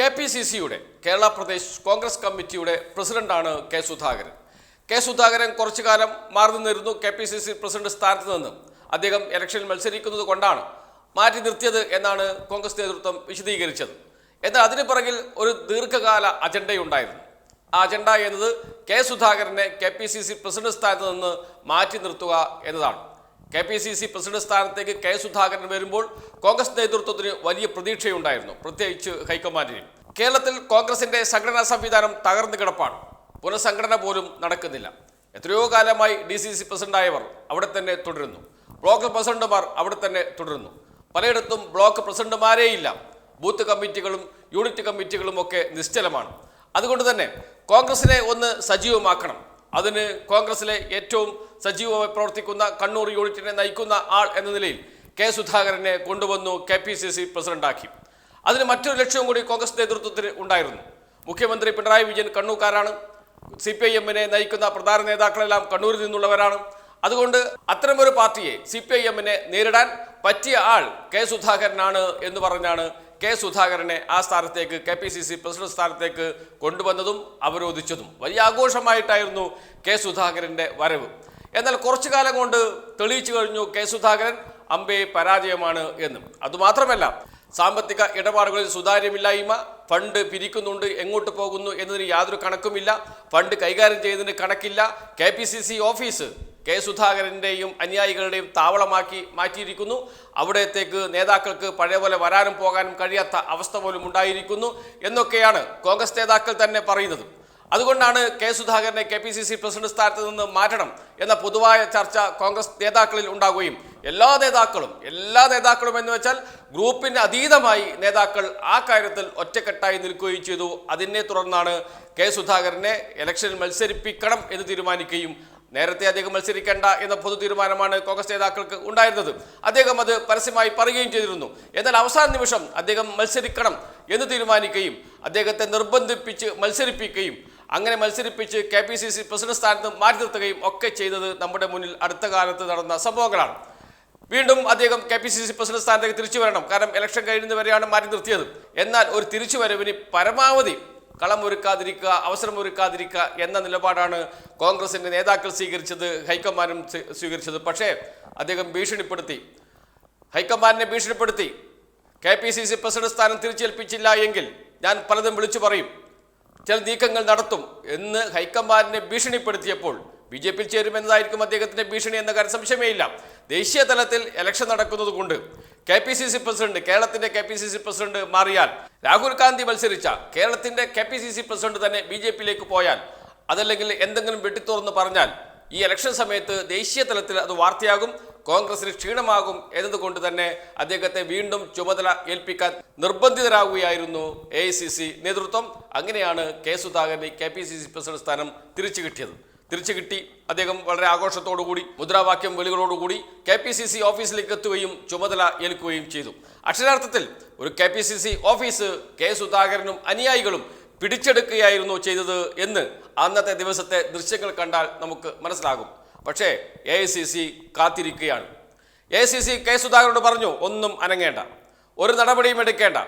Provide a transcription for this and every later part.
K P C സിയുടെ കേരള പ്രദേശ് കോൺഗ്രസ് കമ്മിറ്റിയുടെ പ്രസിഡന്റാണ് കെ സുധാകരൻ. കെ സുധാകരൻ കുറച്ചു കാലം മാറി നിന്നിരുന്നു K P C C president സ്ഥാനത്ത് നിന്ന്. അദ്ദേഹം ഇലക്ഷനിൽ മത്സരിക്കുന്നത് കൊണ്ടാണ് മാറ്റി നിർത്തിയത് എന്നാണ് കോൺഗ്രസ് നേതൃത്വം വിശദീകരിച്ചത്. എന്നാൽ അതിന് പിറകിൽ ഒരു ദീർഘകാല അജണ്ടയുണ്ടായിരുന്നു. ആ അജണ്ട എന്നത് കെ സുധാകരനെ K P C C president സ്ഥാനത്ത് നിന്ന് മാറ്റി നിർത്തുക എന്നതാണ്. K P C C president സ്ഥാനത്തേക്ക് കെ സുധാകരൻ വരുമ്പോൾ കോൺഗ്രസ് നേതൃത്വത്തിന് വലിയ പ്രതീക്ഷയുണ്ടായിരുന്നു. പ്രത്യേകിച്ച് ഹൈക്കമാൻഡിനും. കേരളത്തിൽ കോൺഗ്രസിന്റെ സംഘടനാ സംവിധാനം തകർന്നു കിടപ്പാണ്. പുനഃസംഘടന പോലും നടക്കുന്നില്ല. എത്രയോ കാലമായി ഡി സി സി പ്രസിഡന്റായവർ അവിടെ തന്നെ തുടരുന്നു. ബ്ലോക്ക് പ്രസിഡന്റുമാർ അവിടെ തന്നെ തുടരുന്നു. പലയിടത്തും ബ്ലോക്ക് പ്രസിഡന്റുമാരേയില്ല. ബൂത്ത് കമ്മിറ്റികളും യൂണിറ്റ് കമ്മിറ്റികളും ഒക്കെ നിശ്ചലമാണ്. അതുകൊണ്ട് തന്നെ കോൺഗ്രസിനെ ഒന്ന് സജീവമാക്കണം. അതിന് കോൺഗ്രസിലെ ഏറ്റവും സജീവമായി പ്രവർത്തിക്കുന്ന കണ്ണൂർ യൂണിറ്റിനെ നയിക്കുന്ന ആൾ എന്ന നിലയിൽ കെ സുധാകരനെ കൊണ്ടുവന്നു കെ പി സി സി പ്രസിഡന്റാക്കി. അതിന് മറ്റൊരു ലക്ഷ്യവും കൂടി കോൺഗ്രസ് നേതൃത്വത്തിന് ഉണ്ടായിരുന്നു. മുഖ്യമന്ത്രി പിണറായി വിജയൻ കണ്ണൂക്കാരാണ്. സി പി ഐ എമ്മിനെ നയിക്കുന്ന പ്രധാന നേതാക്കളെല്ലാം കണ്ണൂരിൽ നിന്നുള്ളവരാണ്. അതുകൊണ്ട് അത്തരമൊരു പാർട്ടിയെ സി പി ഐ എമ്മിനെ നേരിടാൻ പറ്റിയ ആൾ കെ സുധാകരനാണ് എന്ന് പറഞ്ഞാണ് കെ സുധാകരനെ ആ സ്ഥാനത്തേക്ക് K P C C president സ്ഥാനത്തേക്ക് കൊണ്ടുവന്നതും അവരോധിച്ചതും വലിയ ആഘോഷമായിട്ടായിരുന്നു കെ സുധാകരന്റെ വരവ്. എന്നാൽ കുറച്ചു കാലം കൊണ്ട് തെളിയിച്ചു കഴിഞ്ഞു കെ സുധാകരൻ അമ്പെ പരാജയമാണ് എന്നും. അതുമാത്രമല്ല സാമ്പത്തിക ഇടപാടുകളിൽ സുതാര്യമില്ലായ്മ ഫണ്ട് പിരിക്കുന്നുണ്ട് എങ്ങോട്ട് പോകുന്നു എന്നതിന് യാതൊരു കണക്കുമില്ല ഫണ്ട് കൈകാര്യം ചെയ്യുന്നതിന് കണക്കില്ല കെ ഓഫീസ് കെ സുധാകരന്റെയും അനുയായികളുടെയും താവളമാക്കി മാറ്റിയിരിക്കുന്നു. അവിടത്തേക്ക് നേതാക്കൾക്ക് പഴയപോലെ വരാനും പോകാനും കഴിയാത്ത അവസ്ഥ പോലും ഉണ്ടായിരിക്കുന്നു എന്നൊക്കെയാണ് കോൺഗ്രസ് നേതാക്കൾ തന്നെ പറയുന്നത്. അതുകൊണ്ടാണ് കെ സുധാകരനെ K P C C president സ്ഥാനത്ത് നിന്ന് മാറ്റണം എന്ന പൊതുവായ ചർച്ച കോൺഗ്രസ് നേതാക്കളിൽ ഉണ്ടാകുകയും എല്ലാ നേതാക്കളും എല്ലാ നേതാക്കളും എന്ന് വെച്ചാൽ ഗ്രൂപ്പിന് അതീതമായി നേതാക്കൾ ആ കാര്യത്തിൽ ഒറ്റക്കെട്ടായി നിൽക്കുകയും ചെയ്തു. അതിനെ തുടർന്നാണ് കെ സുധാകരനെ ഇലക്ഷനിൽ മത്സരിപ്പിക്കണം എന്ന് തീരുമാനിക്കുകയും നേരത്തെ അദ്ദേഹം മത്സരിക്കേണ്ട എന്ന പൊതു തീരുമാനമാണ് കോൺഗ്രസ് നേതാക്കൾക്ക് ഉണ്ടായിരുന്നത്. അദ്ദേഹം അത് പരസ്യമായി പറയുകയും ചെയ്തിരുന്നു. എന്നാൽ അവസാന നിമിഷം അദ്ദേഹം മത്സരിക്കണം എന്ന് തീരുമാനിക്കുകയും അദ്ദേഹത്തെ നിർബന്ധിപ്പിച്ച് മത്സരിപ്പിക്കുകയും അങ്ങനെ മത്സരിപ്പിച്ച് K P C C president സ്ഥാനത്ത് മാറ്റി നിർത്തുകയും ഒക്കെ ചെയ്തത് നമ്മുടെ മുന്നിൽ അടുത്ത കാലത്ത് നടന്ന സംഭവങ്ങളാണ്. വീണ്ടും അദ്ദേഹം K P C C president സ്ഥാനത്തേക്ക് തിരിച്ചു വരണം. കാരണം ഇലക്ഷൻ കഴിയുന്നവരെയാണ് മാറ്റി നിർത്തിയത്. എന്നാൽ ഒരു തിരിച്ചുവരവിന് പരമാവധി കളമൊരുക്കാതിരിക്കുക അവസരമൊരുക്കാതിരിക്കുക എന്ന നിലപാടാണ് കോൺഗ്രസിന്റെ നേതാക്കൾ സ്വീകരിച്ചത് ഹൈക്കമാൻഡും സ്വീകരിച്ചത്. പക്ഷേ അദ്ദേഹം ഭീഷണിപ്പെടുത്തി. ഹൈക്കമാൻഡിനെ ഭീഷണിപ്പെടുത്തി. K P C C president സ്ഥാനം തിരിച്ചേൽപ്പിച്ചില്ല എങ്കിൽ ഞാൻ പലതും വിളിച്ചു പറയും. ചില നീക്കങ്ങൾ നടത്തും എന്ന് ഹൈക്കമാൻഡിനെ ഭീഷണിപ്പെടുത്തിയപ്പോൾ ബി ജെ പിയിൽ ചേരുമെന്നതായിരിക്കും അദ്ദേഹത്തിന്റെ ഭീഷണി എന്ന കാര്യം സംശയമേയില്ല ദേശീയ തലത്തിൽ ഇലക്ഷൻ നടക്കുന്നത് കൊണ്ട് K P C C president കേരളത്തിന്റെ K P C C president മാറിയാൽ രാഹുൽ ഗാന്ധി മത്സരിച്ച കേരളത്തിന്റെ K P C C president തന്നെ ബി ജെ പിയിലേക്ക് പോയാൽ അതല്ലെങ്കിൽ എന്തെങ്കിലും വെട്ടിത്തുറന്ന് പറഞ്ഞാൽ ഈ ഇലക്ഷൻ സമയത്ത് ദേശീയ തലത്തിൽ അത് വാർത്തയാകും കോൺഗ്രസിന് ക്ഷീണമാകും എന്നതുകൊണ്ട് തന്നെ അദ്ദേഹത്തെ വീണ്ടും ചുമതല ഏൽപ്പിക്കാൻ നിർബന്ധിതരാകുകയായിരുന്നു എ നേതൃത്വം. അങ്ങനെയാണ് കെ സുധാകരന് K P C C president സ്ഥാനം തിരിച്ചു കിട്ടിയത്. തിരിച്ചു കിട്ടി. അദ്ദേഹം വളരെ ആഘോഷത്തോടുകൂടി മുദ്രാവാക്യം വിളികളോടുകൂടി കെ പി സി സി ഓഫീസിലേക്ക് എത്തുകയും ചുമതല ഏൽക്കുകയും ചെയ്തു. അക്ഷരാർത്ഥത്തിൽ ഒരു K P C C office K സുധാകരനും അനുയായികളും പിടിച്ചെടുക്കുകയായിരുന്നു ചെയ്തത് എന്ന് അന്നത്തെ ദിവസത്തെ ദൃശ്യങ്ങൾ കണ്ടാൽ നമുക്ക് മനസ്സിലാകും. പക്ഷേ എ ഐ സി സി കാത്തിരിക്കുകയാണ്. എ സി സി കെ സുധാകരനോട് പറഞ്ഞു ഒന്നും അനങ്ങേണ്ട. ഒരു നടപടിയും എടുക്കേണ്ട.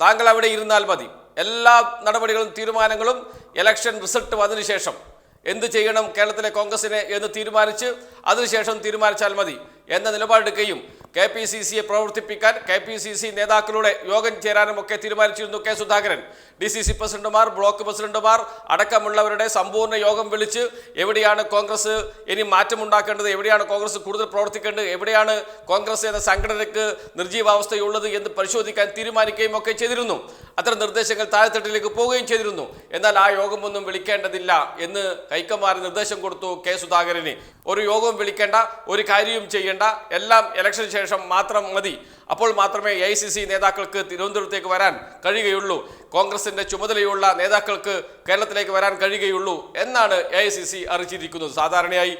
താങ്കൾ അവിടെ ഇരുന്നാൽ മതി. എല്ലാ നടപടികളും തീരുമാനങ്ങളും ഇലക്ഷൻ റിസൾട്ട് വന്നതിന് ശേഷം എന്ത് ചെയ്യണം കേരളത്തിലെ കോൺഗ്രസിനെ എന്ന് തീരുമാനിച്ച് അതിനുശേഷം തീരുമാനിച്ചാൽ മതി എന്ന നിലപാടെടുക്കുകയും കെ പി സി സിയെ പ്രവർത്തിപ്പിക്കാൻ കെ പി സി സി നേതാക്കളുടെ യോഗം ചേരാനും ഒക്കെ തീരുമാനിച്ചിരുന്നു K Sudhakaran. D C C പ്രസിഡന്റുമാർ ബ്ലോക്ക് പ്രസിഡന്റുമാർ അടക്കമുള്ളവരുടെ സമ്പൂർണ യോഗം വിളിച്ച് എവിടെയാണ് കോൺഗ്രസ് ഇനി മാറ്റമുണ്ടാക്കേണ്ടത് എവിടെയാണ് കോൺഗ്രസ് കൂടുതൽ പ്രവർത്തിക്കേണ്ടത് എവിടെയാണ് കോൺഗ്രസ് എന്ന സംഘടനയ്ക്ക് നിർജീവാവസ്ഥയുള്ളത് എന്ന് പരിശോധിക്കാൻ തീരുമാനിക്കുകയും ഒക്കെ ചെയ്തിരുന്നു. അത്തരം നിർദ്ദേശങ്ങൾ താഴെത്തട്ടിലേക്ക് പോവുകയും ചെയ്തിരുന്നു. എന്നാൽ ആ യോഗമൊന്നും വിളിക്കേണ്ടതില്ല എന്ന് ഹൈക്കമാരി നിർദ്ദേശം കൊടുത്തു കെ സുധാകരന്. ഒരു യോഗവും വിളിക്കേണ്ട ഒരു കാര്യവും ചെയ്യേണ്ട എല്ലാം ഇലക്ഷന് ശേഷം മാത്രം മതി. അപ്പോൾ മാത്രമേ എ നേതാക്കൾക്ക് തിരുവനന്തപുരത്തേക്ക് വരാൻ കഴിയുകയുള്ളൂ. കോൺഗ്രസിന്റെ ചുമതലയുള്ള നേതാക്കൾക്ക് കേരളത്തിലേക്ക് വരാൻ കഴിയുകയുള്ളൂ എന്നാണ് എ ഐ സി സി അറിയിച്ചിരിക്കുന്നത്. സാധാരണയായി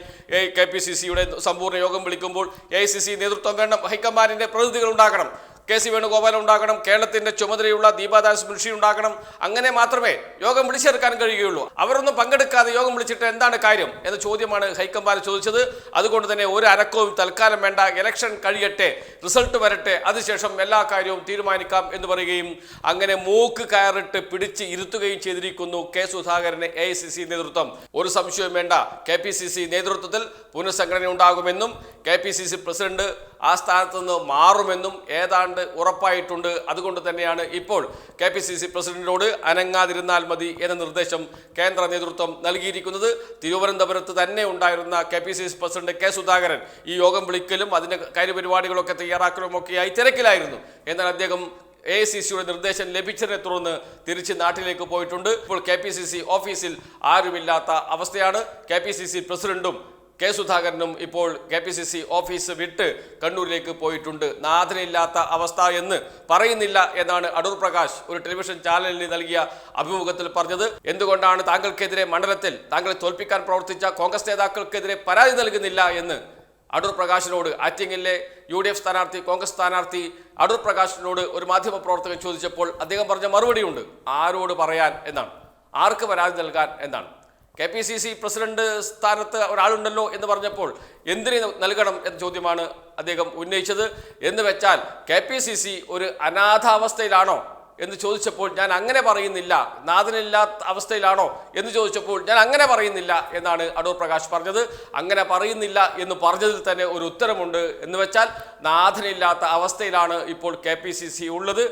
കെ പി സി സിയുടെ സമ്പൂർണ യോഗം വിളിക്കുമ്പോൾ എ ഐ സി സി നേതൃത്വം വേണം ഹൈക്കമാൻഡിന്റെ പ്രതിനിധികൾ ഉണ്ടാകണം. കെ സി വേണുഗോപാൽ ഉണ്ടാകണം കേരളത്തിന്റെ ചുമതലയുള്ള ദീപാദാസ് മുൻഷി ഉണ്ടാകണം. അങ്ങനെ മാത്രമേ യോഗം വിളിച്ചെടുക്കാൻ കഴിയുകയുള്ളൂ. അവരൊന്നും പങ്കെടുക്കാതെ യോഗം വിളിച്ചിട്ട് എന്താണ് കാര്യം എന്ന ചോദ്യമാണ് ഹൈക്കമാൻഡ് ചോദിച്ചത്. അതുകൊണ്ട് തന്നെ ഒരു അനക്കവും തൽക്കാലം വേണ്ട. ഇലക്ഷൻ കഴിയട്ടെ റിസൾട്ട് വരട്ടെ അതിനുശേഷം എല്ലാ കാര്യവും തീരുമാനിക്കാം എന്ന് പറയുകയും അങ്ങനെ മൂക്ക് കയറിട്ട് പിടിച്ച് ഇരുത്തുകയും ചെയ്തിരിക്കുന്നു കെ സുധാകരന് എ നേതൃത്വം. ഒരു സംശയവും വേണ്ട. കെ നേതൃത്വത്തിൽ പുനഃസംഘടന ഉണ്ടാകുമെന്നും കെ പ്രസിഡന്റ് ആ സ്ഥാനത്ത് നിന്ന് മാറുമെന്നും ഏതാണ്ട് ഉറപ്പായിട്ടുണ്ട്. അതുകൊണ്ട് തന്നെയാണ് ഇപ്പോൾ കെ പി സി സി പ്രസിഡന്റിനോട് അനങ്ങാതിരുന്നാൽ മതി എന്ന നിർദ്ദേശം കേന്ദ്ര നേതൃത്വം നൽകിയിരിക്കുന്നത്. തിരുവനന്തപുരത്ത് തന്നെ ഉണ്ടായിരുന്ന K P C C president K Sudhakaran ഈ യോഗം വിളിക്കലും അതിന്റെ കാര്യപരിപാടികളൊക്കെ തയ്യാറാക്കലും ഒക്കെയായി തിരക്കിലായിരുന്നു. എന്നാൽ അദ്ദേഹം എ ഐ സി സിയുടെ നിർദ്ദേശം ലഭിച്ചതിനെ തുടർന്ന് തിരിച്ച് നാട്ടിലേക്ക് പോയിട്ടുണ്ട്. ഇപ്പോൾ കെ പി സി സി ഓഫീസിൽ ആരുമില്ലാത്ത അവസ്ഥയാണ്. കെ പി സി സി പ്രസിഡന്റും കെ സുധാകരനും ഇപ്പോൾ K P C C office വിട്ട് കണ്ണൂരിലേക്ക് പോയിട്ടുണ്ട്. നാഥനില്ലാത്ത അവസ്ഥ എന്ന് പറയുന്നില്ല എന്നാണ് അടൂർ പ്രകാശ് ഒരു ടെലിവിഷൻ ചാനലിന് നൽകിയ അഭിമുഖത്തിൽ പറഞ്ഞത്. എന്തുകൊണ്ടാണ് താങ്കൾക്കെതിരെ മണ്ഡലത്തിൽ താങ്കളെ തോൽപ്പിക്കാൻ പ്രവർത്തിച്ച കോൺഗ്രസ് നേതാക്കൾക്കെതിരെ പരാതി നൽകുന്നില്ല എന്ന് അടൂർ പ്രകാശിനോട് ആറ്റിങ്ങിലെ യു ഡി എഫ് സ്ഥാനാർത്ഥി കോൺഗ്രസ് സ്ഥാനാർത്ഥി അടൂർ പ്രകാശിനോട് ഒരു മാധ്യമ പ്രവർത്തകൻ ചോദിച്ചപ്പോൾ അദ്ദേഹം പറഞ്ഞ മറുപടിയുണ്ട്. ആരോട് പറയാൻ എന്നാണ്. ആർക്ക് പരാതി നൽകാൻ എന്നാണ്. K P C C president സ്ഥാനത്ത് ഒരാളുണ്ടല്ലോ എന്ന് പറഞ്ഞപ്പോൾ എന്തിന് നൽകണം എന്ന ചോദ്യമാണ് അദ്ദേഹം ഉന്നയിച്ചത്. എന്ന് വെച്ചാൽ കെ പി സി സി ഒരു അനാഥാവസ്ഥയിലാണോ എന്ന് ചോദിച്ചപ്പോൾ ഞാൻ അങ്ങനെ പറയുന്നില്ല. നാഥനില്ലാത്ത അവസ്ഥയിലാണോ എന്ന് ചോദിച്ചപ്പോൾ ഞാൻ അങ്ങനെ പറയുന്നില്ല എന്നാണ് അടൂർ പ്രകാശ് പറഞ്ഞത്. അങ്ങനെ പറയുന്നില്ല എന്ന് പറഞ്ഞതിൽ തന്നെ ഒരു ഉത്തരമുണ്ട്. എന്ന് വെച്ചാൽ നാഥനില്ലാത്ത അവസ്ഥയിലാണ് ഇപ്പോൾ കെ ഉള്ളത്.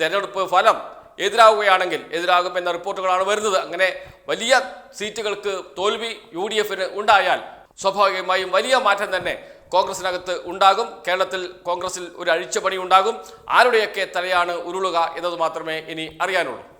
തെരഞ്ഞെടുപ്പ് ഫലം എതിരാവുകയാണെങ്കിൽ എതിരാകും എന്ന റിപ്പോർട്ടുകളാണ് വരുന്നത്. അങ്ങനെ വലിയ സീറ്റുകൾക്ക് തോൽവി യു ഡി എഫിന് ഉണ്ടായാൽ സ്വാഭാവികമായും വലിയ മാറ്റം തന്നെ കോൺഗ്രസിനകത്ത് ഉണ്ടാകും. കേരളത്തിൽ കോൺഗ്രസിൽ ഒരു അഴിച്ചുപണി ഉണ്ടാകും. ആരുടെയൊക്കെ തലയാണ് ഉരുളുക എന്നത് മാത്രമേ ഇനി അറിയാനുള്ളൂ.